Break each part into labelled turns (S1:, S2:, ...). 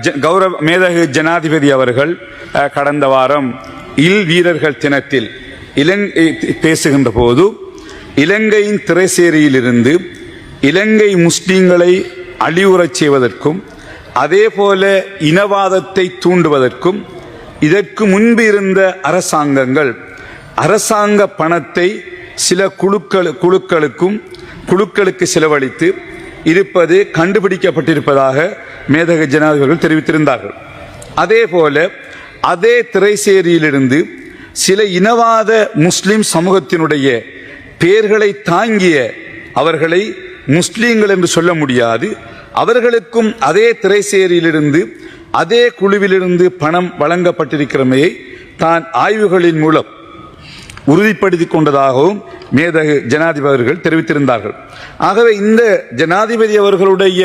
S1: ஜ- கௌரவ மேதகு ஜனாதிபதி அவர்கள் கடந்த வாரம் இல் வீரர்கள் தினத்தில் இலங்கை பேசுகின்ற போது இலங்கையின் திரைசேரியிலிருந்து இலங்கை முஸ்லீம்களை அழிவுறச் செய்வதற்கும் அதேபோல இனவாதத்தை தூண்டுவதற்கும் இதற்கு முன்பு இருந்த அரசாங்கங்கள் அரசாங்க பணத்தை சில குழுக்கள் குழுக்களுக்கும் குழுக்களுக்கு செலவழித்து இருப்பது கண்டுபிடிக்கப்பட்டிருப்பதாக மேதக ஜனாதிபதிகள் தெரிவித்திருந்தார்கள். அதே போல அதே திரைசேரியிலிருந்து சில இனவாத முஸ்லிம் சமூகத்தினுடைய பெயர்களை தாங்கிய அவர்களை முஸ்லீம்கள் என்று சொல்ல முடியாது. அவர்களுக்கும் அதே திரைசேரியிலிருந்து அதே குழுவிலிருந்து பணம் வழங்கப்பட்டிருக்கிறமையை தான் ஆய்வுகளின் மூலம் உறுதிப்படுத்தி கொண்டதாகவும் மேதகு ஜனாதிபதி அவர்கள் தெரிவித்திருந்தார்கள். ஆகவே இந்த ஜனாதிபதி அவர்களுடைய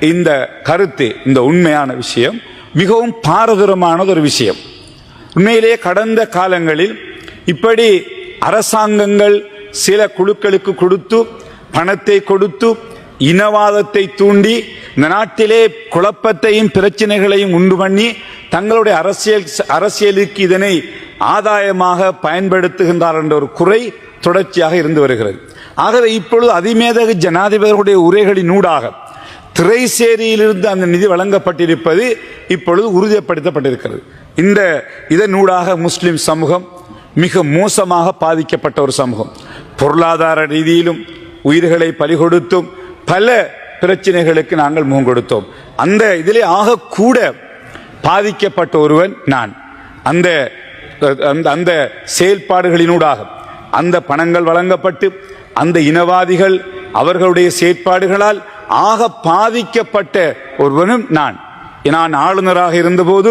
S1: இந்த கருத்து இந்த உண்மையான விஷயம் மிகவும் பாரதூரமானது ஒரு விஷயம். உண்மையிலே கடந்த காலங்களில் இப்படி அரசாங்கங்கள் சில குழுக்களுக்கு கொடுத்து பணத்தை கொடுத்து இனவாதத்தை தூண்டி இந்த நாட்டிலே குழப்பத்தையும் பிரச்சனைகளையும் உண்டு பண்ணி தங்களுடைய அரசியல் அரசியலுக்கு இதனை ஆதாயமாக பயன்படுத்துகின்றார் என்ற ஒரு குறை தொடர்ச்சியாக இருந்து வருகிறது. ஆகவே இப்பொழுது அதிமேதக ஜனாதிபதிகளுடைய உரைகளின் ஊடாக திரைசேரியிலிருந்து அந்த நிதி வழங்கப்பட்டிருப்பது இப்பொழுது உறுதிப்படுத்தப்பட்டிருக்கிறது. இந்த இதனூடாக முஸ்லிம் சமூகம் மிக மோசமாக பாதிக்கப்பட்ட ஒரு சமூகம். பொருளாதார ரீதியிலும் உயிர்களை பறிகொடுத்தும் பல பிரச்சனைகளுக்கு நாங்கள் முகம் கொடுத்தோம். அந்த இதிலே ஆகக்கூட பாதிக்கப்பட்ட ஒருவன் நான். அந்த அந்த அந்த செயல்பாடுகளினூடாக அந்த பணங்கள் வழங்கப்பட்டு அந்த இனவாதிகள் அவர்களுடைய செயற்பாடுகளால் ஆக பாதிக்கப்பட்ட ஒருவனும் நான். நான் ஆளுநராக இருந்தபோது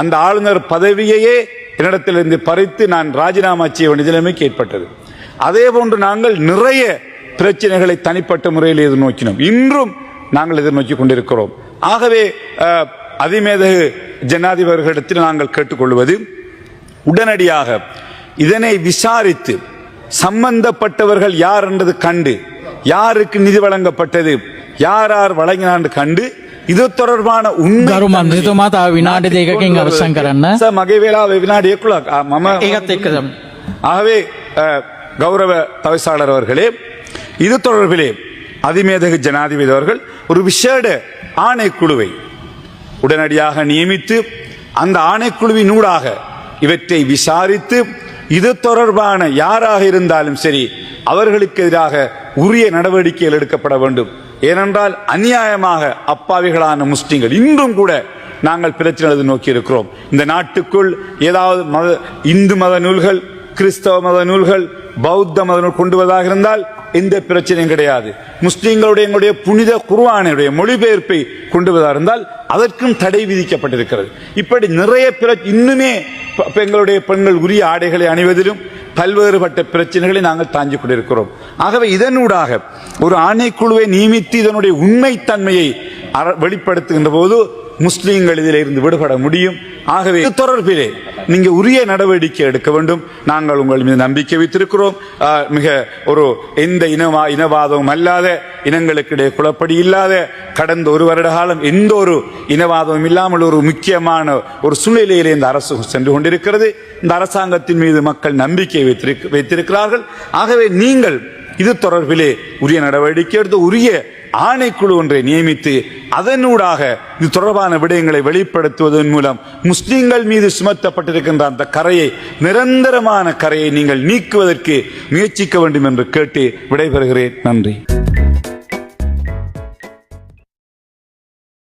S1: அந்த ஆளுநர் பதவியையே என்னிடத்திலிருந்து பறித்து நான் ராஜினாமா செய்ய வேண்டிய நிலைமைக்கு ஏற்பட்டது. அதே போன்று நாங்கள் நிறைய பிரச்சனைகளை தனிப்பட்ட முறையில் எதிர்நோக்கினோம். இன்றும் நாங்கள் எதிர்நோக்கி கொண்டிருக்கிறோம். ஆகவே அதிமேதகு ஜனாதிபதிகளிடத்தில் நாங்கள் கேட்டுக்கொள்வது உடனடியாக இதனை விசாரித்து சம்பந்தப்பட்டவர்கள் யார் என்றது கண்டு யாருக்கு நிதி வழங்கப்பட்டது யார் யார் வழங்கினார் என்று கண்டு இது தொடர்பான உண்மை
S2: ගරු මන්ත්‍රීතුමා තව විනාඩි දෙකකින් අවසන් කරන්න.
S1: சார் மகை வேளாவை வினாடி එක්කුලක් මම
S2: ඒකත් එක්ක තමයි.
S1: ஆகவே அஹ், கௌரவ தவிசாளர் அவர்களே இது தொடர்பிலே அதிமேதகு ஜனாதிபதி அவர்கள் ஒரு விசேட ஆணைக்குழுவை உடனடியாக நியமித்து அந்த ஆணைக்குழுவின் ஊடாக இவற்றை விசாரித்து இது தொடர்பான யாராக இருந்தாலும் சரி அவர்களுக்கு எதிராக உரிய நடவடிக்கைகள் எடுக்கப்பட வேண்டும் ஏனென்றால் அநியாயமாக அப்பாவிகளான முஸ்லிம்கள் இன்றும் கூட நாங்கள் பிரச்சனை நோக்கி இருக்கிறோம் இந்த நாட்டுக்குள் ஏதாவது மத இந்து மத நூல்கள் கிறிஸ்தவ மத நூல்கள் பௌத்த மத நூல் கொண்டு வருவதாக இருந்தால் எந்த பிரச்சனையும் கிடையாது. முஸ்லீம்களுடைய எங்களுடைய புனித குருவானுடைய மொழிபெயர்ப்பை கொண்டு வருவதாக இருந்தால் அதற்கும் தடை விதிக்கப்பட்டிருக்கிறது. இப்படி நிறைய பிற இன்னுமே ப- எங்களுடைய பெண்கள் உரிய ஆடைகளை அணிவதிலும் பல்வேறுபட்ட பிரச்சனைகளை நாங்கள் தாங்கி கொண்டிருக்கிறோம். ஆகவே இதனூடாக ஒரு ஆணைக்குழுவை நியமித்து இதனுடைய உண்மைத்தன்மையை அற- வெளிப்படுத்துகின்ற போது முஸ்லீம்கள் இதிலிருந்து விடுபட முடியும். ஆகவே இது தொடர்பிலே நீங்க உரிய நடவடிக்கை எடுக்க வேண்டும். நாங்கள் உங்கள் மீது நம்பிக்கை வைத்திருக்கிறோம். மிக ஒரு எந்த இனவா இனவாதமும் அல்லாத இனங்களுக்கிடையே குழப்படி இல்லாத கடந்த ஒரு வருட காலம் எந்த ஒரு இனவாதமும் இல்லாமல் ஒரு முக்கியமான ஒரு சூழ்நிலையிலே இந்த அரசு சென்று கொண்டிருக்கிறது. இந்த அரசாங்கத்தின் மீது மக்கள் நம்பிக்கை வைத்திருக்க வைத்திருக்கிறார்கள். ஆகவே நீங்கள் இது தொடர்பிலே உரிய நடவடிக்கை எடுத்து உரிய ஆணைக்குழு ஒன்றை நியமித்து அதனூடாக இது தொடர்பான விடயங்களை வெளிப்படுத்துவதன் மூலம் முஸ்லிம்கள் மீது சுமத்தப்பட்டிருக்கின்ற அந்த கரையை நிரந்தரமான கரையை நீங்கள் நீக்குவதற்கு முயற்சிக்க வேண்டும் என்று கேட்டு விடைபெறுகிறேன். நன்றி.